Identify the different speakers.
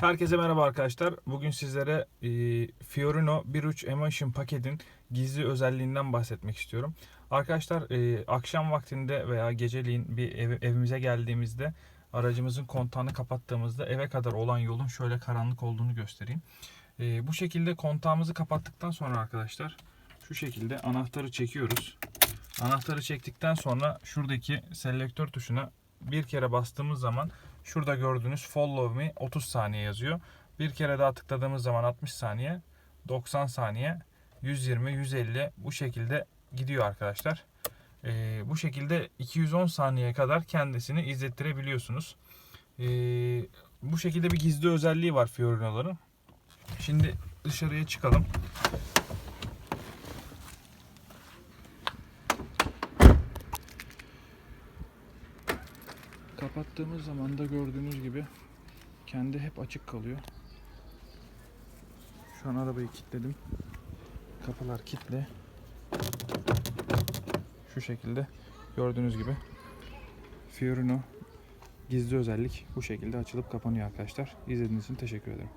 Speaker 1: Herkese merhaba arkadaşlar. Bugün sizlere e, Fiorino 1.3 Emotion paketin gizli özelliğinden bahsetmek istiyorum. Arkadaşlar e, akşam vaktinde veya geceliğin bir ev- evimize geldiğimizde aracımızın kontağını kapattığımızda eve kadar olan yolun şöyle karanlık olduğunu göstereyim. E, bu şekilde kontağımızı kapattıktan sonra arkadaşlar şu şekilde anahtarı çekiyoruz. Anahtarı çektikten sonra şuradaki selektör tuşuna bir kere bastığımız zaman şurada gördüğünüz follow me 30 saniye yazıyor. Bir kere daha tıkladığımız zaman 60 saniye, 90 saniye, 120, 150 bu şekilde gidiyor arkadaşlar. Ee, bu şekilde 210 saniyeye kadar kendisini izlettirebiliyorsunuz. Ee, bu şekilde bir gizli özelliği var Fiorino'ların. Şimdi dışarıya çıkalım. Kapattığımız zaman da gördüğünüz gibi kendi hep açık kalıyor. Şu an arabayı kilitledim. Kapılar kilitli. Şu şekilde gördüğünüz gibi Fiorino gizli özellik bu şekilde açılıp kapanıyor arkadaşlar. İzlediğiniz için teşekkür ederim.